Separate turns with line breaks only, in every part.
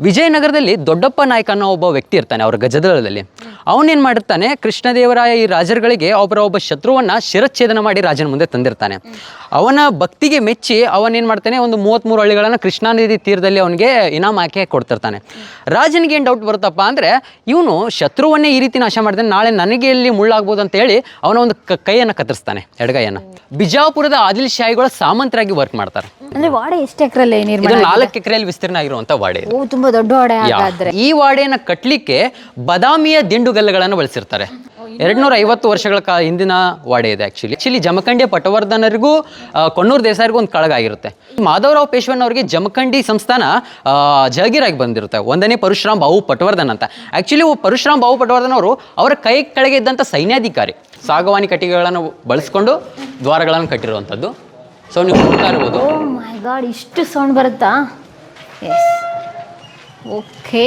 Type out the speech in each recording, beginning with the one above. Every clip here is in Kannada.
ವಿಜಯನಗರದಲ್ಲಿ ದೊಡ್ಡಪ್ಪ ನಾಯಕ ಅನ್ನೋ ಒಬ್ಬ ವ್ಯಕ್ತಿ ಇರ್ತಾನೆ ಅವ್ರ ಗಜದಳದಲ್ಲಿ. ಅವನೇನು ಮಾಡಿರ್ತಾನೆ ಕೃಷ್ಣದೇವರಾಯ ಈ ರಾಜರುಗಳಿಗೆ ಒಬ್ಬರ ಒಬ್ಬ ಶತ್ರುವನ್ನ ಶಿರಚ್ಛೇದನ ಮಾಡಿ ರಾಜನ ಮುಂದೆ ತಂದಿರ್ತಾನೆ. ಅವನ ಭಕ್ತಿಗೆ ಮೆಚ್ಚಿ ಅವನೇನು ಮಾಡ್ತಾನೆ? ಒಂದು ಮೂವತ್ತ್ಮೂರು ಹಳ್ಳಿಗಳನ್ನು ಕೃಷ್ಣಾ ನದಿ ತೀರದಲ್ಲಿ ಅವನಿಗೆ ಇನಾಮ್ ಹಾಕಿ ಕೊಡ್ತಿರ್ತಾನೆ. ರಾಜನಿಗೆ ಏನು ಡೌಟ್ ಬರುತ್ತಪ್ಪ ಅಂದರೆ ಇವನು ಶತ್ರುವನ್ನೇ ಈ ರೀತಿ ನಾಶ ಮಾಡ್ತಾನೆ ನಾಳೆ ನನಗೆ ಇಲ್ಲಿ ಮುಳ್ಳಾಗ್ಬೋದು ಅಂತ ಹೇಳಿ ಅವನ ಒಂದು ಕೈಯನ್ನು ಕತ್ತರಿಸ್ತಾನೆ ಎಡಗೈಯನ್ನು. ಬಿಜಾಪುರದ ಆದಿಲ್ ಶಾಹಿಗಳ ಸಾಮಂತರಾಗಿ ವರ್ಕ್ ಮಾಡ್ತಾರೆ.
ಅಂದ್ರೆ ವಾಡೆ ಎಷ್ಟು ಎಕರೆಯಲ್ಲಿ ನಿರ್ಮಾಣ
ಇದು ನಾಲ್ಕು ಎಕರೆಯಲ್ಲಿ ವಿಸ್ತೀರ್ಣ ಆಗಿರುವಂತ ವಾಡೆ.
ತುಂಬಾ ದೊಡ್ಡ ವಾಡೆ
ಈ ವಾಡೆಯನ್ನು ಕಟ್ಟಲಿಕ್ಕೆ ಬದಾಮಿಯ ದಿಂಡುಗಲ್ಲುಗಳನ್ನು ಬಳಸಿರ್ತಾರೆ. ಎರಡ್ನೂರ ಐವತ್ತು ವರ್ಷಗಳ ಕಾ ಹಿಂದಿನ ವಾಡೆ ಇದೆ ಆ್ಯಕ್ಚುಲಿ ಆಕ್ಚುಲಿ ಜಮಖಂಡಿಯ ಪಟವರ್ಧನರಿಗೂ ಕೊಣ್ಣೂರು ದೇಸಾಯರಿಗೂ ಒಂದು ಕಳಗ ಆಗಿರುತ್ತೆ. ಮಾಧವರಾವ್ ಪೇಶ್ವನ್ ಅವರಿಗೆ ಜಮಖಂಡಿ ಸಂಸ್ಥಾನ ಜಹಗೀರಾಗಿ ಬಂದಿರುತ್ತೆ. ಒಂದನೇ ಪರಶುರಾಮ್ ಬಾವು ಪಟವರ್ಧನ್ ಅಂತ. ಆ್ಯಕ್ಚುಲಿ ಪರಶುರಾಮ್ ಬಾವು ಪಟವರ್ಧನ್ ಅವರು ಅವರ ಕೈ ಕೆಳಗೆ ಇದ್ದಂಥ ಸೈನ್ಯಾಧಿಕಾರಿ. ಸಾಗವಾನಿ ಕಟ್ಟಿಗೆಗಳನ್ನು ಬಳಸ್ಕೊಂಡು ದ್ವಾರಗಳನ್ನು ಕಟ್ಟಿರುವಂಥದ್ದು. ಸೊ ನೀವು ನೋಡ್ತಾ ಇರ್ಬೋದು.
ಗಾಡ್ ಇಷ್ಟು ಸೌಂಡ್ ಬರುತ್ತಾ? ಓಕೆ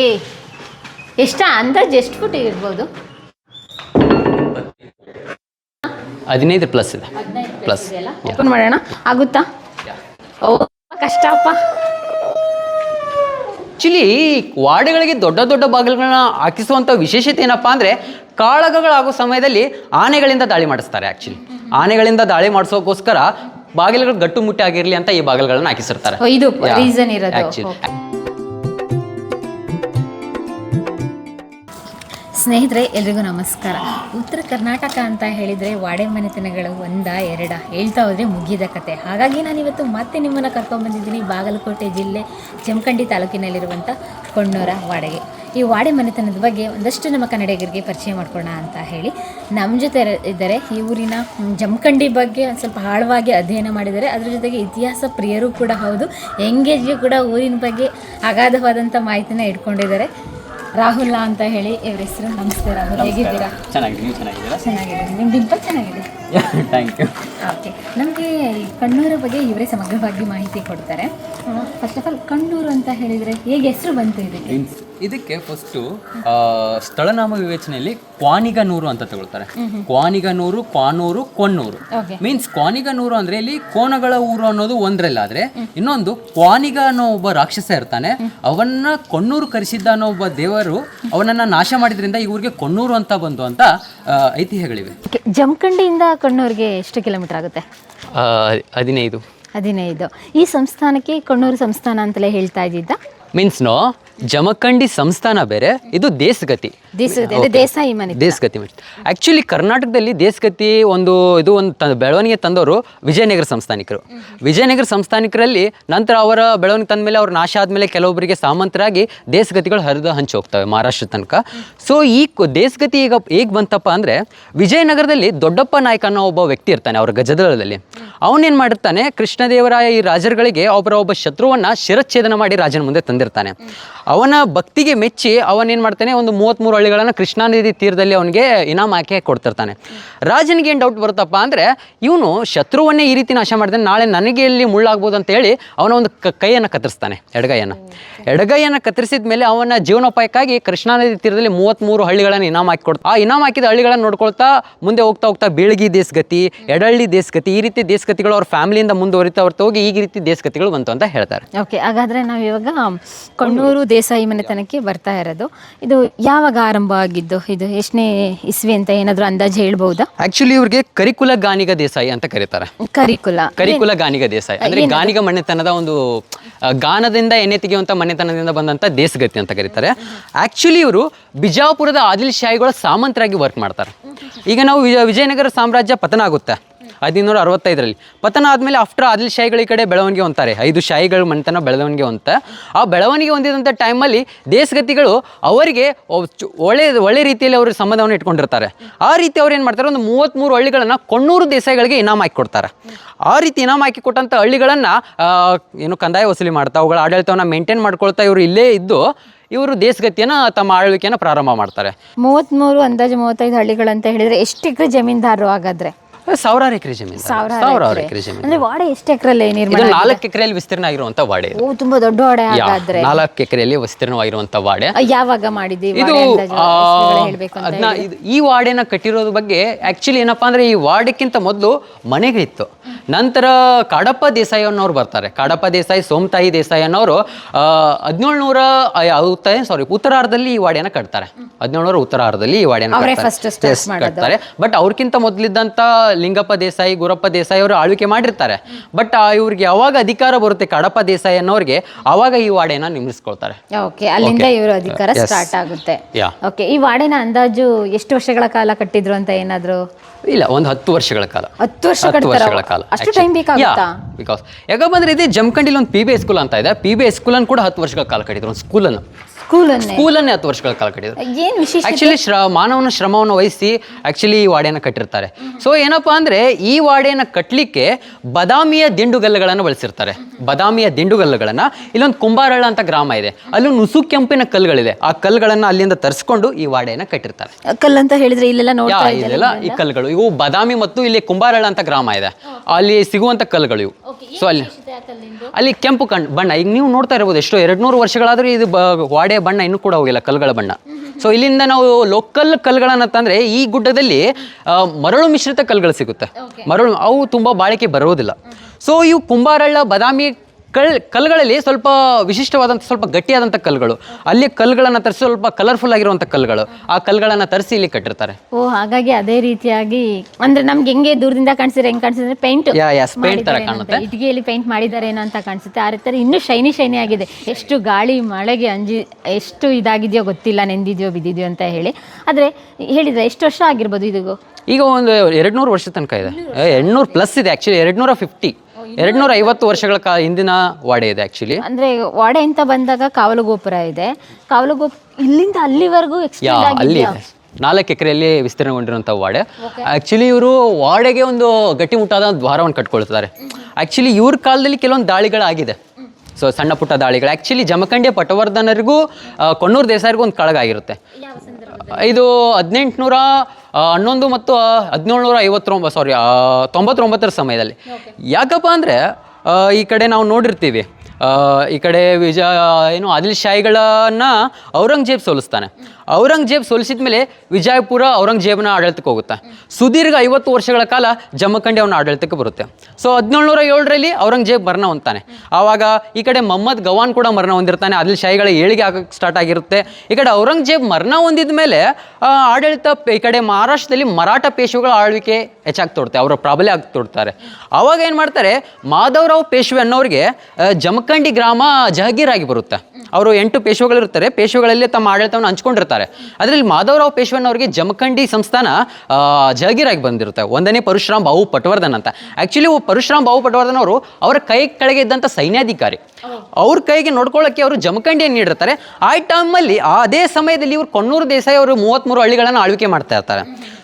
ಎಷ್ಟ ಅಂದಾಜು ಎಷ್ಟು ಫುಟ್ ಇರ್ಬೋದು?
ಹದಿನೈದು ಪ್ಲಸ್ ಇದೆ. ಪ್ಲಸ್
ಓಪನ್ ಮಾಡೋಣ? ಆಗುತ್ತಾ? ಓ ಕಷ್ಟಪ್ಪ
ಆಕ್ಚುಲಿ ವಾರ್ಡ್ಗಳಿಗೆ ದೊಡ್ಡ ದೊಡ್ಡ ಬಾಗಿಲುಗಳನ್ನ ಹಾಕಿಸುವಂಥ ವಿಶೇಷತೆ ಏನಪ್ಪ ಅಂದರೆ ಕಾಳಗಗಳಾಗೋ ಸಮಯದಲ್ಲಿ ಆನೆಗಳಿಂದ ದಾಳಿ ಮಾಡಿಸ್ತಾರೆ ಆ್ಯಕ್ಚುಲಿ ಆನೆಗಳಿಂದ ದಾಳಿ ಮಾಡಿಸೋಕ್ಕೋಸ್ಕರ ಬಾಗಿಲುಗಳು ಗಟ್ಟುಮುಟ್ಟಿ ಆಗಿರಲಿ ಅಂತ ಈ ಬಾಗಿಲುಗಳನ್ನ ಹಾಕಿಸಿರ್ತಾರೆ.
ಇದು ರೀಸನ್ ಇರೋದು.
ಆ್ಯಕ್ಚುಲಿ
ಸ್ನೇಹಿತರೆ, ಎಲ್ರಿಗೂ ನಮಸ್ಕಾರ. ಉತ್ತರ ಕರ್ನಾಟಕ ಅಂತ ಹೇಳಿದರೆ ವಾಡೆ ಮನೆತನಗಳು ಒಂದ, ಎರಡ ಹೇಳ್ತಾ ಹೋದರೆ ಮುಗಿದ ಕತೆ. ಹಾಗಾಗಿ ನಾನಿವತ್ತು ಮತ್ತೆ ನಿಮ್ಮನ್ನು ಕರ್ಕೊಂಡ್ಬಂದಿದ್ದೀನಿ ಬಾಗಲಕೋಟೆ ಜಿಲ್ಲೆ ಜಮಖಂಡಿ ತಾಲೂಕಿನಲ್ಲಿರುವಂಥ ಕೊಣ್ಣೂರ ವಾಡೆಗೆ. ಈ ವಾಡೆ ಮನೆತನದ ಬಗ್ಗೆ ಒಂದಷ್ಟು ನಮ್ಮ ಕನ್ನಡಿಗರಿಗೆ ಪರಿಚಯ ಮಾಡ್ಕೊಳ್ಳೋಣ ಅಂತ ಹೇಳಿ. ನಮ್ಮ ಜೊತೆ ಇದ್ದಾರೆ ಈ ಊರಿನ ಜಮಖಂಡಿ ಬಗ್ಗೆ ಒಂದು ಸ್ವಲ್ಪ ಆಳವಾಗಿ ಅಧ್ಯಯನ ಮಾಡಿದ್ದಾರೆ. ಅದರ ಜೊತೆಗೆ ಇತಿಹಾಸ ಪ್ರಿಯರು ಕೂಡ ಹೌದು ಎಂಗೇಜ್ಗೆ ಕೂಡ ಊರಿನ ಬಗ್ಗೆ ಅಗಾಧವಾದಂಥ ಮಾಹಿತಿನ ಇಟ್ಕೊಂಡಿದ್ದಾರೆ. ರಾಹುಲ್ ಅಂತ ಹೇಳಿ ಇವ್ರ ಹೆಸರು. ನಮಸ್ತೆ ರಾಹುಲ್. ಹೇಗಿದ್ದೀರಾ?
ಚೆನ್ನಾಗಿದೆ. ನೀವು ಚೆನ್ನಾಗಿದ್ದೀರಾ?
ಚೆನ್ನಾಗಿದೆ. ನಿಮ್ಮ ಚೆನ್ನಾಗಿದೆ.
ಥ್ಯಾಂಕ್ ಯು
ಓಕೆ ನಮಗೆ ಕಣ್ಣೂರ ಬಗ್ಗೆ ಇವರೇ ಸಮಗ್ರವಾಗಿ ಮಾಹಿತಿ ಕೊಡ್ತಾರೆ. ಫಸ್ಟ್ ಆಫ್ ಆಲ್ ಕಣ್ಣೂರು ಅಂತ ಹೇಳಿದರೆ ಹೇಗೆ ಹೆಸರು ಬಂತು ಇದಕ್ಕೆ?
ಇದಕ್ಕೆ ಫಸ್ಟು ಸ್ಥಳನಾಮ ವಿವೇಚನೆಯಲ್ಲಿ ಕ್ವಾನಿಗನೂರು ಅಂತ ತಗೊಳ್ತಾರೆ. ಕ್ವಾನಿಗನೂರು ಕ್ವಾನೂರು
ಕೊನ್ನೂರು.
ಮೀನ್ಸ್ ಕ್ವಾನಿಗನೂರು ಅಂದ್ರೆ ಇಲ್ಲಿ ಕೋನಗಳ ಊರು ಅನ್ನೋದು ಒಂದ್ರಲ್ಲಾದ್ರೆ ಇನ್ನೊಂದು ಕ್ವಾನಿಗ ಅನ್ನೋ ಒಬ್ಬ ರಾಕ್ಷಸ ಇರ್ತಾನೆ. ಅವನ್ನ ಕೊಣ್ಣೂರು ಕರೆಸಿದ್ದ ಅನ್ನೋ ಒಬ್ಬ ದೇವರು ಅವನನ್ನ ನಾಶ ಮಾಡಿದ್ರಿಂದ ಈ ಊರಿಗೆ ಕೊಣ್ಣೂರು ಅಂತ ಬಂದು ಅಂತ ಐತಿಹ್ಯಗಳಿವೆ.
ಜಮಖಂಡಿಯಿಂದ ಕಣ್ಣೂರಿಗೆ ಎಷ್ಟು ಕಿಲೋಮೀಟರ್ ಆಗುತ್ತೆ?
ಹದಿನೈದು.
ಹದಿನೈದು. ಈ ಸಂಸ್ಥಾನಕ್ಕೆ ಕಣ್ಣೂರು ಸಂಸ್ಥಾನ ಅಂತಲೇ ಹೇಳ್ತಾ ಇದ್ದಿದ್ದ?
ಮೀನ್ಸ್ ನೋ ಜಮಖಂಡಿ ಸಂಸ್ಥಾನ ಬೇರೆ ಇದು
ದೇಸಾಯಿ ಮನೆ
ದೇಶಗತಿ ಆಕ್ಚುಲಿ ಕರ್ನಾಟಕದಲ್ಲಿ ದೇಶಗತಿ ಒಂದು ಇದು ಒಂದು ಬೆಳವಣಿಗೆ ತಂದವರು ವಿಜಯನಗರ ಸಂಸ್ಥಾನಿಕರು. ವಿಜಯನಗರ ಸಂಸ್ಥಾನಿಕರಲ್ಲಿ ನಂತರ ಅವರ ಬೆಳವಣಿಗೆ ತಂದ ಮೇಲೆ ಅವ್ರ ನಾಶ ಆದಮೇಲೆ ಕೆಲವೊಬ್ಬರಿಗೆ ಸಾಮಂತರಾಗಿ ದೇಶಗತಿಗಳು ಹರಿದು ಹಂಚಿ ಹೋಗ್ತವೆ ಮಹಾರಾಷ್ಟ್ರ ತನಕ. ಸೊ ಈ ದೇಶಗತಿ ಈಗ ಹೇಗೆ ಬಂತಪ್ಪ ಅಂದರೆ ವಿಜಯನಗರದಲ್ಲಿ ದೊಡ್ಡಪ್ಪ ನಾಯಕ ಅನ್ನೋ ಒಬ್ಬ ವ್ಯಕ್ತಿ ಇರ್ತಾನೆ ಅವ್ರ ಗಜದಳದಲ್ಲಿ. ಅವನೇನು ಮಾಡಿರ್ತಾನೆ ಕೃಷ್ಣದೇವರಾಯ ಈ ರಾಜರುಗಳಿಗೆ ಒಬ್ಬರ ಒಬ್ಬ ಶತ್ರುವನ್ನ ಶಿರಚ್ಛೇದನ ಮಾಡಿ ರಾಜನ ಮುಂದೆ ತಂದಿರ್ತಾನೆ. ಅವನ ಭಕ್ತಿಗೆ ಮೆಚ್ಚಿ ಅವನೇನು ಮಾಡ್ತಾನೆ, ಒಂದು ಮೂವತ್ತ್ಮೂರು ಹಳ್ಳಿಗಳನ್ನು ಕೃಷ್ಣಾ ನದಿ ತೀರದಲ್ಲಿ ಅವನಿಗೆ ಇನಾಮ್ ಹಾಕಿ ಕೊಡ್ತಿರ್ತಾನೆ. ರಾಜನಿಗೆ ಏನು ಡೌಟ್ ಬರುತ್ತಪ್ಪ ಅಂದರೆ, ಇವನು ಶತ್ರುವನ್ನೇ ಈ ರೀತಿ ನಾಶ ಮಾಡ್ತಾನೆ ನಾಳೆ ನನಗೆ ಇಲ್ಲಿ ಮುಳ್ಳಾಗ್ಬೋದು ಅಂತ ಹೇಳಿ ಅವನ ಒಂದು ಕ, ಕೈಯನ್ನು ಕತ್ತರಿಸ್ತಾನೆ, ಎಡಗೈಯನ್ನು. ಎಡಗೈಯನ್ನು ಕತ್ತರಿಸಿದ ಮೇಲೆ ಅವನ ಜೀವನೋಪಾಯಕ್ಕಾಗಿ ಕೃಷ್ಣಾ ನದಿ ತೀರದಲ್ಲಿ ಮೂವತ್ತ್ಮೂರು ಹಳ್ಳಿಗಳನ್ನು ಇನಾಮ್ ಹಾಕಿ ಕೊಡ್ತಾ ಆ ಇನಾಮ್ ಹಾಕಿದ ಹಳ್ಳಿಗಳನ್ನು ನೋಡ್ಕೊಳ್ತಾ ಮುಂದೆ ಹೋಗ್ತಾ ಹೋಗ್ತಾ ಬೀಳಗಿ ದೇಶಗತಿ ಎಡಹಳ್ಳಿ ದೇಶಗತಿ, ಈ ರೀತಿ ದೇಶಗತಿಗಳು ಅವ್ರ ಫ್ಯಾಮಿಲಿಯಿಂದ ಮುಂದುವರಿತಾ ಹೊರತು ಹೋಗಿ ಈ ರೀತಿ ದೇಶಗತಿಗಳು ಬಂತು ಅಂತ ಹೇಳ್ತಾರೆ.
ಓಕೆ ಹಾಗಾದರೆ ನಾವು ಇವಾಗ ಕಣ್ಣೂರು ದೇಸಾಯಿ ಮನೆತನಕ್ಕೆ ಬರ್ತಾ ಇರೋದು. ಇದು ಯಾವಾಗ ಆರಂಭ ಆಗಿದ್ದು? ಇದು ಎಷ್ಟನೇ ಇಸ್ವಿ ಅಂತ ಏನಾದರೂ ಅಂದಾಜು ಹೇಳ್ಬಹುದಾ
ಆಕ್ಚುಲಿ ಇವ್ರಿಗೆ ಕರಿಕುಲ ಗಾನಿಗ ದೇಸಾಯಿ ಅಂತ ಕರೀತಾರೆ.
ಕರಿಕುಲ.
ಕರಿಕುಲ ಗಾನಿಗ ದೇಸಾಯಿ. ಅಂದ್ರೆ ಗಾನಿಗ ಮನೆತನದ ಒಂದು ಆ, ಗಾನದಿಂದ ಎಣ್ಣೆ ತೆಗೆಯುವಂತ ಮನೆತನದಿಂದ ಬಂದಂತ ದೇಶಗತಿ ಅಂತ ಕರೀತಾರೆ. ಆಕ್ಚುಲಿ ಇವರು ಬಿಜಾಪುರದ ಆದಿಲ್ ಶಾಹಿಗಳ ಸಾಮಂತರಾಗಿ ವರ್ಕ್ ಮಾಡ್ತಾರೆ. ಈಗ ನಾವು ವಿಜಯ ವಿಜಯನಗರ ಸಾಮ್ರಾಜ್ಯ ಪತನ ಆಗುತ್ತೆ. ಹದಿನೂರ ಅರವತ್ತೈದರಲ್ಲಿ ಪತನ ಆದಮೇಲೆ ಆಫ್ಟರ್ ಆದಿಲ್ ಶಾಹಿಗಳ ಈ ಕಡೆ ಬೆಳವಣಿಗೆ ಹೊಂತಾರೆ ಐದು ಶಾಹಿಗಳ ಮನೆತನ ಬೆಳವಣಿಗೆ ಹೊಂತ ಆ ಬೆಳವಣಿಗೆ ಹೊಂದಿದಂಥ ಟೈಮಲ್ಲಿ ದೇಶಗತಿಗಳು ಅವರಿಗೆ ಒಳ್ಳೆ ಒಳ್ಳೆ ರೀತಿಯಲ್ಲಿ ಅವರು ಸಂಬಂಧವನ್ನು ಇಟ್ಕೊಂಡಿರ್ತಾರೆ. ಆ ರೀತಿ ಅವ್ರು ಏನು ಮಾಡ್ತಾರೆ? ಒಂದು ಮೂವತ್ತ್ಮೂರು ಹಳ್ಳಿಗಳನ್ನು ಕೊಣ್ಣೂರು ದೇಸಾಯಿಗಳಿಗೆ ಇನಾಮ್ ಹಾಕಿ ಕೊಡ್ತಾರೆ ಆ ರೀತಿ ಇನಾಮ್ ಹಾಕಿ ಕೊಟ್ಟಂಥ ಹಳ್ಳಿಗಳನ್ನು ಏನು ಕಂದಾಯ ವಸೂಲಿ ಮಾಡ್ತಾ, ಅವುಗಳ ಆಡಳಿತವನ್ನು ಮೇಂಟೈನ್ ಮಾಡ್ಕೊಳ್ತಾ ಇವರು ಇಲ್ಲೇ ಇದ್ದು ಇವರು ದೇಶಗತಿಯನ್ನು, ತಮ್ಮ ಆಳ್ವಿಕೆಯನ್ನು ಪ್ರಾರಂಭ ಮಾಡ್ತಾರೆ.
ಮೂವತ್ತ್ಮೂರು ಅಂದಾಜು ಮೂವತ್ತೈದು ಹಳ್ಳಿಗಳಂತ ಹೇಳಿದರೆ ಎಷ್ಟು ಎಕರೆ ಜಮೀನ್ದಾರರು ಹಾಗಾದ್ರೆ?
ಸಾವಿರಾರು ಎಕರೆ ಜಮೀನು ಸಾವಿರಾರು ಎಕರೆ. ಜಮೀನು.
ಅಂದ್ರೆ ವಾಡೆ ಎಷ್ಟು ಎಕರೆಲ್ಲಿ ನಿರ್ಮಾಣ
ಇದು ನಾಲ್ಕು ಎಕರೆಯಲ್ಲಿ ವಿಸ್ತೀರ್ಣ ಆಗಿರುವಂತ ವಾಡೆ. ಇದು.
ಓ ತುಂಬಾ ದೊಡ್ಡ ವಾಡೆ
ಯಾ,
ಹಾಗಾದ್ರೆ.
ನಾಲ್ಕು ಎಕರೆಯಲ್ಲಿ ವಿಸ್ತೀರ್ಣವಾಗಿರುವಂತ ವಾಡೆ.
ಯಾವಾಗ ಮಾಡಿದ್ವಿ
ಇದು
ವಾಡೆ
ಆ,
ಹೇಳ್ಬೇಕು ಅಂತ
ಅದ್ನ ಇದು ಈ ವಾಡೆನ ಕಟ್ಟಿರೋದ್ರ ಬಗ್ಗೆ ಆಕ್ಚುಲಿ ಏನಪ್ಪಾ ಅಂದ್ರೆ ಈ ವಾರ್ಡಕ್ಕಿಂತ ಮೊದಲು ಮನೆಗಳಿತ್ತು. ನಂತರ ಕಾಡಪ್ಪ ದೇಸಾಯಿ ಅನ್ನೋರು ಬರ್ತಾರೆ. ಕಾಡಪ್ಪ ದೇಸಾಯಿ ಸೋಮತಾಯಿ ದೇಸಾಯಿ ಅನ್ನೋರು ಹದಿನೇಳುನೂರ ಸಾರಿ ಉತ್ತರಾರ್ಧದಲ್ಲಿ ಈ ವಾಡಿಯನ್ನು ಕಟ್ತಾರೆ. ಹದಿನೇಳುನೂರ ಉತ್ತರಾರ್ಧದಲ್ಲಿ ಈ ವಾಡಿಯನ್ನು
ಅವರೇ first start ಮಾಡೋದು.
ಕಟ್ತಾರೆ. ಬಟ್ ಅವ್ರಕ್ಕಿಂತ ಮೊದಲಿದ್ದಂಥ ಲಿಂಗಪ್ಪ ದೇಸಾಯಿ ಗುರಪ್ಪ ದೇಸಾಯಿ ಅವರು ಆಳ್ವಿಕೆ ಮಾಡಿರ್ತಾರೆ. ಬಟ್ ಇವ್ರಿಗೆ ಯಾವಾಗ ಅಧಿಕಾರ ಬರುತ್ತೆ ಕಡಪ ದೇಸಾಯಿ ಅನ್ನೋರಿಗೆ ಅವಾಗ ಈ ವಾಡೆನ ನಿರ್ಮಿಸ್ಕೊಳ್ತಾರೆ
ಓಕೆ ಅಲ್ಲಿಂದ ಇವರು ಅಧಿಕಾರ. ಸ್ಟಾರ್ಟ್ ಆಗುತ್ತೆ. ಓಕೆ ಈ ವಾಡೆನ ಅಂದಾಜು ಎಷ್ಟು ವರ್ಷಗಳ ಕಾಲ ಕಟ್ಟಿದ್ರು ಅಂತ ಏನಾದ್ರು?
ಇಲ್ಲ ಒಂದು ಹತ್ತು ವರ್ಷಗಳ ಕಾಲ.
ಹತ್ತು
ವರ್ಷಗಳ ಕಾಲ
ಅಷ್ಟು ಟೈಮ್ ಬೇಕಾಗುತ್ತಾ?
ಬಿಕಾಸ್ ಯಾಕಂದ್ರೆ ಇದೆ ಜಮಖಂಡಿಲಿ ಒಂದು ಪಿ ಬಿ ಸ್ಕೂಲ್ ಅಂತ ಇದೆ. ಪಿ ಬಿ ಸ್ಕೂಲ್ ಅನ್ನು ಕೂಡ ಹತ್ತು ವರ್ಷಗಳ ಕಾಲ ಕಟ್ಟಿದ್ರು ಒಂದು ಸ್ಕೂಲನ್ನು
ಸ್ಕೂಲನ್ನೇ?
ಸ್ಕೂಲನ್ನೇ ಹತ್ತು ವರ್ಷಗಳ ಕಾಲ ಕಟ್ಟಿದ್ರು.
ಏನ್ ವಿಶೇಷ
ಆಕ್ಚುಲಿ ಶ್ರ ಮಾನವನ ಶ್ರಮವನ್ನು ವಹಿಸಿ ಆಕ್ಚುಲಿ ಈ ವಾಡೆಯನ್ನು ಕಟ್ಟಿರ್ತಾರೆ. ಸೊ ಏನಪ್ಪಾ ಅಂದ್ರೆ ಈ ವಾಡೆಯನ್ನು ಕಟ್ಟಲಿಕ್ಕೆ ಬದಾಮಿಯ ದಿಂಡುಗಲ್ಲುಗಳನ್ನು ಬಳಸಿರ್ತಾರೆ. ಬದಾಮಿಯ ದಿಂಡುಗಲ್ಲುಗಳನ್ನ. ಇಲ್ಲೊಂದು ಕುಂಬಾರಳ್ಳ ಅಂತ ಗ್ರಾಮ ಇದೆ. ಅಲ್ಲಿ ನುಸು ಕೆಂಪಿನ ಕಲ್ಲುಗಳಿದೆ. ಆ ಕಲ್ಲುಗಳನ್ನ ಅಲ್ಲಿಂದ ತರಿಸ್ಕೊಂಡು ಈ ವಾಡೆಯನ್ನು ಕಟ್ಟಿರ್ತಾರೆ.
ಕಲ್ಲಂತ ಹೇಳಿದ್ರೆ ಇಲ್ಲೆಲ್ಲ
ಯಾ
ನೋಡ್ತಾ
ಈ ಕಲ್ಲುಗಳು. ಇವು ಬದಾಮಿ ಮತ್ತು ಇಲ್ಲಿ ಕುಂಬಾರಳ್ಳ ಅಂತ ಗ್ರಾಮ ಇದೆ. ಅಲ್ಲಿ ಸಿಗುವಂತ ಕಲ್ಲುಗಳು ಇವು. ಸೊ ಅಲ್ಲಿ ಅಲ್ಲಿ ಕೆಂಪು ಕಣ್ ಬಣ್ಣ. ಈಗ ನೀವು ನೋಡ್ತಾ ಇರ್ಬೋದು ಎಷ್ಟೋ ಎರಡ್ನೂರು ವರ್ಷಗಳಾದ್ರೂ ಇದು ಬ ವಾಡೆಯ ಬಣ್ಣ ಇನ್ನೂ ಕೂಡ ಹೋಗಿಲ್ಲ ಕಲ್ಲುಗಳ ಬಣ್ಣ. ಸೊ ಇಲ್ಲಿಂದ ನಾವು ಲೋಕಲ್ ಕಲ್ಲುಗಳನ್ನ ತಂದ್ರೆ ಈ ಗುಡ್ಡದಲ್ಲಿ ಮರಳು ಮಿಶ್ರಿತ ಕಲ್ಲುಗಳು ಸಿಗುತ್ತೆ. ಮರಳು ಅವು ತುಂಬಾ ಬಾಳಿಕೆ ಬರೋದಿಲ್ಲ. ಸೊ ಇವು ಕುಂಬಾರಳ್ಳ ಬದಾಮಿ ಕಲ್ ಕಲ್ಲುಗಳಲ್ಲಿ ಸ್ವಲ್ಪ ವಿಶಿಷ್ಟವಾದಂಥ ಸ್ವಲ್ಪ ಗಟ್ಟಿಯಾದಂಥ ಕಲ್ಲುಗಳು. ಅಲ್ಲಿ ಕಲ್ಲುಗಳನ್ನು ತರಿಸಿ ಸ್ವಲ್ಪ ಕಲರ್ಫುಲ್ ಆಗಿರುವಂಥ ಕಲ್ಲುಗಳು. ಆ ಕಲ್ಲುಗಳನ್ನು ತರಿಸಿ ಇಲ್ಲಿ ಕಟ್ಟಿರ್ತಾರೆ.
ಓ ಹಾಗಾಗಿ ಅದೇ ರೀತಿಯಾಗಿ ಅಂದ್ರೆ ನಮ್ಗೆ ಹೆಂಗೆ ದೂರದಿಂದ ಕಾಣಿಸಿದ್ರೆ ಹೆಂಗ್ ಕಾಣಿಸಿದ್ರೆ ಪೇಂಟ್
ಯಾ ಪೇಂಟ್ ತರ ಕಾಣುತ್ತೆ.
ಇಟ್ಟಿಗೆಯಲ್ಲಿ ಪೇಂಟ್ ಮಾಡಿದ್ದಾರೆ ಏನೋ ಅಂತ ಕಾಣಿಸುತ್ತೆ. ಆ ರೀತಿ ಇನ್ನೂ ಶೈನಿ ಶೈನಿ ಆಗಿದೆ. ಎಷ್ಟು ಗಾಳಿ ಮಳೆಗೆ ಅಂಜಿ ಎಷ್ಟು ಇದಾಗಿದೆಯೋ ಗೊತ್ತಿಲ್ಲ ನೆಂದಿದೆಯೋ ಬಿದ್ದಿದೆಯೋ ಅಂತ ಹೇಳಿ. ಆದ್ರೆ ಹೇಳಿದ್ರೆ ಎಷ್ಟು ವರ್ಷ ಆಗಿರ್ಬೋದು ಇದು?
ಈಗ ಒಂದು ಎರಡು ನೂರು ವರ್ಷದ ತನಕ ಇದೆ. ಎರಡ್ನೂರು ಪ್ಲಸ್ ಇದೆ ಆ್ಯಕ್ಚುಲಿ ಎರಡು ನೂರ ಫಿಫ್ಟಿ ಎರಡು ನೂರ ಐವತ್ತು ವರ್ಷಗಳ ಕಾ ಹಿಂದಿನ ವಾಡೆ ಇದೆ ಆಕ್ಚುಲಿ
ಅಂದ್ರೆ ವಾಡೆ ಅಂತ ಬಂದಾಗ ಕಾವಲು ಗೋಪುರ ಇದೆ. ಕಾವಲು ಗೋಪುರ ಇಲ್ಲಿಂದ ಅಲ್ಲಿವರೆಗೂ
ಯಾ
ಎಕ್ಸ್ಟೆಂಡ್
ಅಲ್ಲಿ ಇದೆ ನಾಲ್ಕು ಎಕರೆಯಲ್ಲಿ ವಿಸ್ತೀರ್ಣಗೊಂಡಿರುವಂಥ ವಾಡೆ. ಆ್ಯಕ್ಚುಲಿ ಇವರು ವಾಡೆಗೆ ಒಂದು ಗಟ್ಟಿಮುಟ್ಟಾದ ದ್ವಾರವನ್ನು ಕಟ್ಕೊಳ್ತಾರೆ ಆ್ಯಕ್ಚುಲಿ ಇವ್ರ ಕಾಲದಲ್ಲಿ ಕೆಲವೊಂದು ದಾಳಿಗಳಾಗಿದೆ. ಸೊ ಸಣ್ಣ ಪುಟ್ಟ ದಾಳಿಗಳು. ಆ್ಯಕ್ಚುಲಿ ಜಮಖಂಡಿಯ ಪಟವರ್ಧನರಿಗೂ ಆ, ಕೊಣ್ಣೂರು ದೇಸಾಯಿಗೂ ಒಂದು ಕಳಗ ಆಗಿರುತ್ತೆ. ಇದು ಹದಿನೆಂಟುನೂರ ಹನ್ನೊಂದು ಮತ್ತು ಹದಿನೇಳುನೂರ ಐವತ್ತೊಂಬ ಸಾರಿ ತೊಂಬತ್ತೊಂಬತ್ತರ ಸಮಯದಲ್ಲಿ. ಯಾಕಪ್ಪ ಅಂದರೆ ಈ ಕಡೆ ನಾವು ನೋಡಿರ್ತೀವಿ ಈ ಕಡೆ ವಿಜಯ ಏನು ಆದಿಲ್ ಶಾಹಿಗಳನ್ನ ಔರಂಗಜೇಬ್ ಸೋಲಿಸ್ತಾನೆ. ಔರಂಗಜೇಬ್ ಸೋಲಿಸಿದ ಮೇಲೆ ವಿಜಯಪುರ ಔರಂಗಜೇಬನ ಆಡಳಿತಕ್ಕೆ ಹೋಗುತ್ತೆ. ಸುದೀರ್ಘ ಐವತ್ತು ವರ್ಷಗಳ ಕಾಲ ಜಮಖಂಡಿ ಅವನ ಆಡಳಿತಕ್ಕೆ ಬರುತ್ತೆ. ಸೊ ಹದಿನೇಳುನೂರ ಏಳರಲ್ಲಿ ಔರಂಗಜೇಬ್ ಮರಣ ಹೊಂದ್ತಾನೆ. ಆವಾಗ ಈ ಕಡೆ ಮೊಹಮ್ಮದ್ ಗವಾನ್ ಕೂಡ ಮರಣ ಹೊಂದಿರ್ತಾನೆ. ಆದಿಲ್ ಶಾಹಿಗಳ ಏಳಿಗೆ ಆಗಕ್ಕೆ ಸ್ಟಾರ್ಟ್ ಆಗಿರುತ್ತೆ. ಈ ಕಡೆ ಔರಂಗಜೇಬ್ ಮರಣ ಹೊಂದಿದ ಮೇಲೆ ಆಡಳಿತ ಈ ಕಡೆ ಮಹಾರಾಷ್ಟ್ರದಲ್ಲಿ ಮರಾಠ ಪೇಶ್ವೆಗಳ ಆಳ್ವಿಕೆ ಹೆಚ್ಚಾಗಿ ತೋಡ್ತಾರೆ ಅವರ ಪ್ರಾಬಲ್ಯ ಆಗಿ ತೋಡ್ತಾರೆ ಆವಾಗ ಏನು ಮಾಡ್ತಾರೆ, ಮಾಧವರಾವ್ ಪೇಶ್ವೆ ಅನ್ನೋರಿಗೆ ಜಮಖಂಡಿ ಗ್ರಾಮ ಜಹಗೀರ್ ಆಗಿ ಬರುತ್ತೆ. ಅವರು ಎಂಟು ಪೇಶ್ವಗಳಿರ್ತಾರೆ ಪೇಶ್ವೆಗಳಲ್ಲಿ ತಮ್ಮ ಆಡಳಿತವನ್ನು ಹಂಚ್ಕೊಂಡಿರ್ತಾರೆ. ಅದರಲ್ಲಿ ಮಾಧವರಾವ್ ಪೇಶ್ವನ್ನವರಿಗೆ ಜಮಖಂಡಿ ಸಂಸ್ಥಾನ ಜಹಗೀರಾಗಿ ಬಂದಿರುತ್ತೆ. ಒಂದನೇ ಪರಶುರಾಮ್ ಬಾವು ಪಟವರ್ಧನ್ ಅಂತ. ಆ್ಯಕ್ಚುಲಿ ಪರಶುರಾಮ್ ಬಾವು ಪಟವರ್ಧನ್ ಅವರು ಅವರ ಕೈ ಕೆಳಗೆ ಇದ್ದಂಥ ಸೈನ್ಯಾಧಿಕಾರಿ. ಅವ್ರ ಕೈಗೆ ನೋಡ್ಕೊಳ್ಳೋಕೆ ಅವರು ಜಮಖಂಡಿಯನ್ನು ನೀಡಿರ್ತಾರೆ. ಆ ಟೈಮಲ್ಲಿ ಅದೇ ಸಮಯದಲ್ಲಿ ಇವರು ಕೊಣ್ಣೂರು ದೇಸಾಯಿ ಅವರು ಮೂವತ್ತ್ಮೂರು ಹಳ್ಳಿಗಳನ್ನು ಆಳ್ವಿಕೆ ಮಾಡ್ತಾ ಇರ್ತಾರೆ.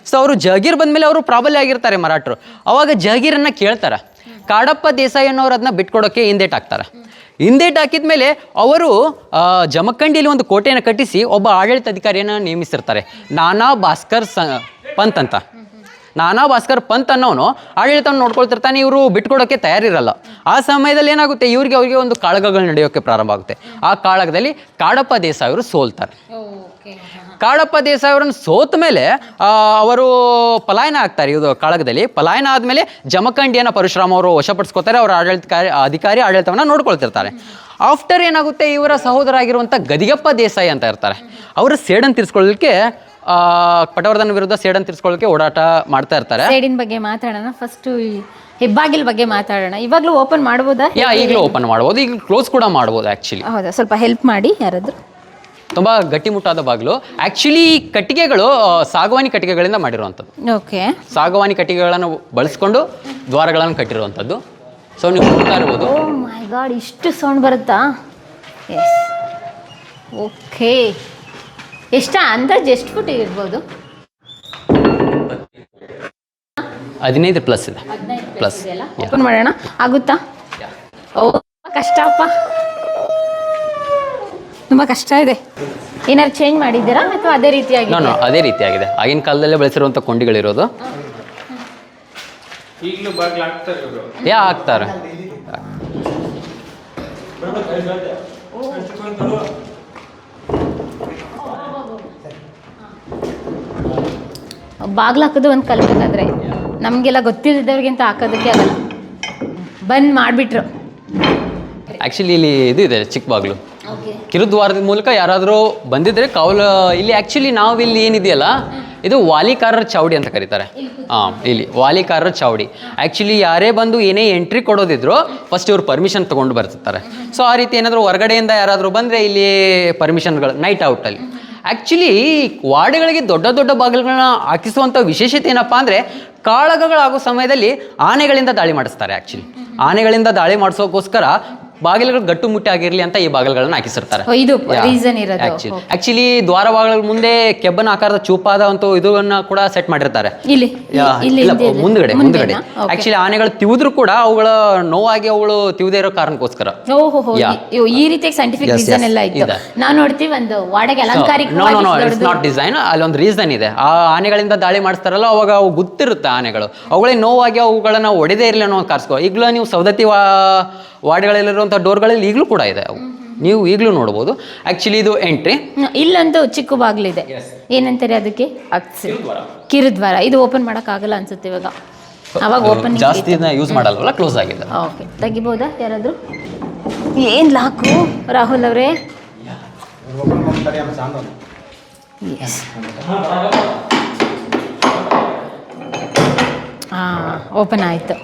ಸೊ ಅವರು ಜಹಗೀರ್ ಬಂದಮೇಲೆ ಅವರು ಪ್ರಾಬಲ್ಯ ಆಗಿರ್ತಾರೆ ಮರಾಠರು. ಅವಾಗ ಜಹಗೀರನ್ನು ಕೇಳ್ತಾರೆ. ಕಾಡಪ್ಪ ದೇಸಾಯಿ ಅನ್ನೋರು ಅದನ್ನ ಬಿಟ್ಕೊಡೋಕೆ ಹಿಂದೇಟ್ ಹಾಕ್ತಾರೆ. ಹಿಂದೇಟ್ ಹಾಕಿದ ಮೇಲೆ ಅವರು ಜಮಖಂಡಿಯಲ್ಲಿ ಒಂದು ಕೋಟೆಯನ್ನು ಕಟ್ಟಿಸಿ ಒಬ್ಬ ಆಡಳಿತಾಧಿಕಾರಿಯನ್ನು ನೇಮಿಸಿರ್ತಾರೆ. ನಾನಾ ಭಾಸ್ಕರ್ ಸ, ಪಂತ್ ಅಂತ. ನಾನಾ ಭಾಸ್ಕರ್ ಪಂತ್ ಅನ್ನೋನು ಆಡಳಿತವನ್ನು ನೋಡ್ಕೊಳ್ತಿರ್ತಾನೆ, ಇವರು ಬಿಟ್ಕೊಡೋಕ್ಕೆ ತಯಾರಿರಲ್ಲ. ಆ ಸಮಯದಲ್ಲಿ ಏನಾಗುತ್ತೆ, ಇವರಿಗೆ ಅವರಿಗೆ ಒಂದು ಕಾಳಗಗಳು ನಡೆಯೋಕ್ಕೆ ಪ್ರಾರಂಭ ಆಗುತ್ತೆ. ಆ ಕಾಳಗದಲ್ಲಿ ಕಾಡಪ್ಪ ದೇಸಾಯಿ ಅವರು ಸೋಲ್ತಾರೆ. ಕಾಡಪ್ಪ ದೇಸಾಯಿ ಅವರನ್ನು ಸೋತ ಮೇಲೆ ಅವರು ಪಲಾಯನ ಆಗ್ತಾರೆ. ಇದು ಕಾಳಗದಲ್ಲಿ. ಪಲಾಯನ ಆದಮೇಲೆ ಜಮಖಂಡಿಯನ್ನು ಪರಶುರಾಮ್ ಅವರು ವಶಪಡಿಸ್ಕೋತಾರೆ ಅವರ ಆಡಳಿತಕಾರಿ ಅಧಿಕಾರಿ ಆಡಳಿತವನ್ನು ನೋಡ್ಕೊಳ್ತಿರ್ತಾರೆ. ಆಫ್ಟರ್ ಏನಾಗುತ್ತೆ ಇವರ ಸಹೋದರ ಆಗಿರುವಂಥ ಗದಿಗಪ್ಪ ದೇಸಾಯಿ ಅಂತ ಇರ್ತಾರೆ. ಅವರ ಸೇಡನ್ನು ತೀರಿಸ್ಕೊಳ್ಳಲಿಕ್ಕೆ ಆ, ಪಟವರ್ಧನ ವಿರುದ್ಧ ಸೇಡನ್ನು ತಿರ್ಸ್ಕೊಳ್ಳೋಕೆ ಓಡಾಟ ಮಾಡ್ತಾ ಇರ್ತಾರೆ.
ಸೈಡಿನ ಬಗ್ಗೆ ಮಾತಾಡೋಣ. ಫಸ್ಟ್ ಹೆಬ್ಬಾಗಿಲ್ ಬಗ್ಗೆ ಮಾತಾಡೋಣ. ಇವಾಗ್ಲೂ ಓಪನ್ ಮಾಡ್ಬೋದಾ?
ಯಾ ಈಗಲೂ ಓಪನ್ ಮಾಡ್ಬೋದು. ಈಗ ಕ್ಲೋಸ್ ಕೂಡ ಮಾಡ್ಬೋದು ಆ್ಯಕ್ಚುಲಿ
ಹೌದಾ? ಸ್ವಲ್ಪ ಹೆಲ್ಪ್ ಮಾಡಿ ಯಾರಾದ್ರು.
ತುಂಬ ಗಟ್ಟಿಮುಟ್ಟಾದ ಬಾಗಿಲು. ಆ್ಯಕ್ಚುಲಿ ಕಟ್ಟಿಗೆಗಳು ಸಾಗವಾನಿ ಕಟ್ಟಿಗೆಗಳಿಂದ ಮಾಡಿರುವಂಥದ್ದು.
ಓಕೆ.
ಸಾಗವಾನಿ ಕಟ್ಟಿಗೆಗಳನ್ನು ಬಳಸ್ಕೊಂಡು ದ್ವಾರಗಳನ್ನು ಕಟ್ಟಿರುವಂಥದ್ದು. ಸೊ ನೀವು ನೋಡ್ತಾ ಇರ್ಬೋದು.
ಓ ಮೈ ಗಾಡ್ ಇಷ್ಟು ಸೌಂಡ್ ಬರುತ್ತಾ? Yes okay. ಎಷ್ಟ? ಅಂದಾಜು ಎಷ್ಟು ಫುಟ್ ಇರ್ಬೋದು?
ಹದಿನೈದು ಪ್ಲಸ್ ಇದೆ. ಪ್ಲಸ್
ಓಪನ್ ಮಾಡೋಣ. ಆಗುತ್ತಾ? ಓ ಕಷ್ಟಪ್ಪ ತುಂಬ ಕಷ್ಟ ಇದೆ. ಏನಾದ್ರು ಚೇಂಜ್ ಮಾಡಿದ್ದೀರಾ ಅಥವಾ ಅದೇ ರೀತಿಯಾಗಿ
ನೋ ನೋ ಅದೇ ರೀತಿಯಾಗಿದೆ. ಆಗಿನ ಕಾಲದಲ್ಲೇ ಬಳಸಿರುವಂಥ ಕೊಂಡಿಗಳಿರೋದು. ಯಾ ಹಾಕ್ತಾರೆ.
ಬಾಗ್ಲು ಹಾಕೋದು ಒಂದು ಕಲ್ಬೇಕಾದ್ರೆ ನಮಗೆಲ್ಲ ಗೊತ್ತಿಲ್ಲದವ್ರಿಗಿಂತ ಹಾಕೋದಕ್ಕೆ ಆಗಲ್ಲ. ಬಂದ್ ಮಾಡಿಬಿಟ್ರು.
ಆ್ಯಕ್ಚುಲಿ ಇಲ್ಲಿ ಇದು ಇದೆ ಚಿಕ್ಕ ಬಾಗಿಲು. ಕಿರುದ್ವಾರದ ಮೂಲಕ ಯಾರಾದರೂ ಬಂದಿದ್ರೆ ಕೌಲ ಇಲ್ಲಿ ಆ್ಯಕ್ಚುಲಿ ನಾವು ಇಲ್ಲಿ ಏನಿದೆಯಲ್ಲ, ಇದು ವಾಲಿಕಾರರ ಚಾವಡಿ ಅಂತ ಕರೀತಾರೆ. ಹಾಂ ಇಲ್ಲಿ ವಾಲಿಕಾರರ ಚಾವಡಿ. ಆ್ಯಕ್ಚುಲಿ ಯಾರೇ ಬಂದು ಏನೇ ಎಂಟ್ರಿ ಕೊಡೋದಿದ್ರು ಫಸ್ಟ್ ಇವ್ರು ಪರ್ಮಿಷನ್ ತೊಗೊಂಡು ಬರ್ತಿರ್ತಾರೆ. ಸೊ ಆ ರೀತಿ ಏನಾದರೂ ಹೊರಗಡೆಯಿಂದ ಯಾರಾದರೂ ಬಂದರೆ ಇಲ್ಲಿ ಪರ್ಮಿಷನ್ಗಳು ನೈಟ್ ಔಟಲ್ಲಿ ಆ್ಯಕ್ಚುಲಿ ವಾರ್ಡ್ಗಳಿಗೆ ದೊಡ್ಡ ದೊಡ್ಡ ಬಾಗಿಲುಗಳನ್ನ ಹಾಕಿಸುವಂಥ ವಿಶೇಷತೆ ಏನಪ್ಪ ಅಂದರೆ ಕಾಳಗಗಳಾಗೋ ಸಮಯದಲ್ಲಿ ಆನೆಗಳಿಂದ ದಾಳಿ ಮಾಡಿಸ್ತಾರೆ ಆ್ಯಕ್ಚುಲಿ ಆನೆಗಳಿಂದ ದಾಳಿ ಮಾಡಿಸೋಕ್ಕೋಸ್ಕರ ಬಾಗಿಲುಗಳು ಗಟ್ಟು ಮುಟ್ಟಿ ಆಗಿರಲಿ ಅಂತ ಈ ಬಾಗಿಲುಗಳನ್ನ ಹಾಕಿಸಿರ್ತಾರೆ.
ಇದು ಇರೋದು.
ಆಕ್ಚುಲಿ ದ್ವಾರ ಬಾಗಿಲ ಮುಂದೆ ಕೆಬ್ಬನ ಆಕಾರದ ಚೂಪಾದ ಅಂತ ಇದನ್ನ ಕೂಡ ಸೆಟ್ ಮಾಡಿರ್ತಾರೆ.
ಇಲ್ಲಿ ಇಲ್ಲಿ
ಮುಂದ್ಗಡೆ ಮುಂದ್ಗಡೆ. ಆಕ್ಚುಲಿ ಆನೆಗಳು ತಿವಿದ್ರು ಕೂಡ ಅವುಗಳ ನೋವಾಗಿ ಅವಳು ತಿವದೇ ಇರೋ ಕಾರಣಕ್ಕೋಸ್ಕರ.
ಈ ರೀತಿ ಸೈಂಟಿಫಿಕ್ ರೀಸನ್ ಎಲ್ಲ ಇತ್ತು. ನಾವು ನೋಡ್ತೀವಿ ಒಂದು ವಾಡೆಗೆ
no no no it's not design ಅಲ್ಲೊಂದು ರೀಸನ್ ಇದೆ. ಆ ಆನೆಗಳಿಂದ ದಾಳಿ ಮಾಡಿಸ್ತಾರಲ್ಲ ಅವಾಗ ಅವು ಗೊತ್ತಿರುತ್ತೆ ಆನೆಗಳು. ಅವುಗಳಿಗೆ ನೋವಾಗಿ ಅವುಗಳನ್ನ ಒಡೆದೇ ಇರಲಿ ಅನ್ನೋ ಕಾರ್ಸ್ಕೋ ಈಗಲೂ ನೀವು ಸೌದತ್ತಿ ವಾ ವಾರ್ಡ್ಗಳಲ್ಲಿರುವಂಥ ಡೋರ್ಗಳಲ್ಲಿ ಈಗಲೂ ಕೂಡ ಇದೆ ಅವು. ನೀವು ಈಗಲೂ ನೋಡ್ಬೋದು. ಆ್ಯಕ್ಚುಲಿ ಇದು ಎಂಟ್ರಿ
ಇಲ್ಲಂತೂ ಚಿಕ್ಕ ಬಾಗಿಲಿದೆ. ಏನಂತಾರೆ ಅದಕ್ಕೆ? ಕಿರುದ್ವಾರ. ಇದು ಓಪನ್ ಆಗಲ್ಲ ಅನ್ಸುತ್ತೆ ಇವಾಗ. ಅವಾಗ ಓಪನ್
ಜಾಸ್ತಿ ಯೂಸ್ ಮಾಡಲ್ವಲ್ಲ ಕ್ಲೋಸ್ ಆಗಿದೆ.
ಓಕೆ ತೆಗಿಬೋದಾ ಯಾರಾದರೂ? ಏನು ಲಾಕು ರಾಹುಲ್ ಅವರೇ? ಹಾಂ ಓಪನ್ ಆಯಿತು.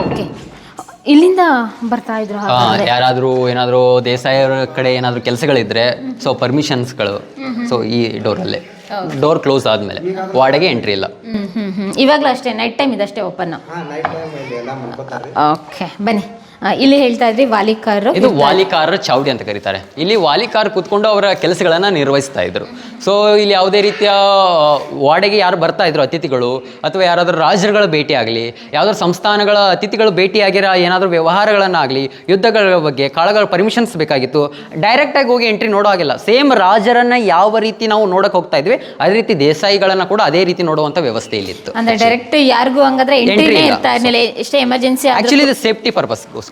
ಓಕೆ ಇಲ್ಲಿಂದ ಬರ್ತಾ ಇದ್ರು
ಯಾರಾದರೂ
ಹಾಗಾದ್ರೆ
ಯಾರಾದ್ರೂ ಏನಾದರೂ ದೇಸಾಯಿಯವರ ಕಡೆ ಏನಾದರೂ ಕೆಲಸಗಳಿದ್ರೆ ಸೊ ಪರ್ಮಿಷನ್ಸ್ಗಳು ಸೊ ಈ ಡೋರಲ್ಲೇ. ಡೋರ್ ಕ್ಲೋಸ್ ಆದಮೇಲೆ ವಾರ್ಡಿಗೆ ಎಂಟ್ರಿ ಇಲ್ಲ.
ಹ್ಞೂ ಹ್ಞೂ ಹ್ಞೂ ಇವಾಗಲೂ ಅಷ್ಟೇ ನೈಟ್ ಟೈಮ್ ಇದಷ್ಟೇ ಓಪನ್ ಓಕೆ ಬನ್ನಿ. ಇಲ್ಲಿ ಹೇಳ್ತಾ ಇದ್ರಿ ವಾಲಿಕಾರ
ಇದು ವಾಲಿಕಾರರ ಚೌಡಿ ಅಂತ ಕರೀತಾರೆ. ಇಲ್ಲಿ ವಾಲಿಕಾರ್ ಕೂತ್ಕೊಂಡು ಅವರ ಕೆಲಸಗಳನ್ನ ನಿರ್ವಹಿಸ್ತಾ ಇದ್ರು. ಸೊ ಇಲ್ಲಿ ಯಾವುದೇ ರೀತಿಯ ವಾರ್ಡಿಗೆ ಯಾರು ಬರ್ತಾ ಇದ್ರು ಅತಿಥಿಗಳು ಅಥವಾ ಯಾರಾದರೂ ರಾಜರುಗಳ ಭೇಟಿ ಆಗಲಿ ಯಾವ್ದಾದ್ರು ಸಂಸ್ಥಾನಗಳ ಅತಿಥಿಗಳು ಭೇಟಿಯಾಗಿರೋ ಏನಾದರೂ ವ್ಯವಹಾರಗಳನ್ನಾಗಲಿ ಯುದ್ಧಗಳ ಬಗ್ಗೆ ಕಾಳಗಳ ಪರ್ಮಿಷನ್ಸ್ ಬೇಕಾಗಿತ್ತು ಡೈರೆಕ್ಟಾಗಿ ಹೋಗಿ ಎಂಟ್ರಿ ನೋಡೋ ಹಾಗಿಲ್ಲ. ಸೇಮ್ ರಾಜರನ್ನ ಯಾವ ರೀತಿ ನಾವು ನೋಡಕ್ಕೆ ಹೋಗ್ತಾ ಇದ್ವಿ ಅದೇ ರೀತಿ ದೇಸಾಯಿಗಳನ್ನ ಕೂಡ ಅದೇ ರೀತಿ ನೋಡುವಂಥ ವ್ಯವಸ್ಥೆ ಇಲ್ಲಿತ್ತು.
ಅಂದ್ರೆ ಡೈರೆಕ್ಟ್ ಯಾರಿಗೂ ಹಂಗಾದ್ರೆ
ಎಂಟ್ರಿ
ಎಂಟ್ರಿನೇ. ಇರ್ತಾ ಇರ್ಲಿಲ್ಲ ಎಷ್ಟೇ ಎಮರ್ಜೆನ್ಸಿ
ಆಕ್ಚುಲಿ ಇದು ಸೇಫ್ಟಿ ಪರ್ಪಸ್ಗೋಸ್ಕರ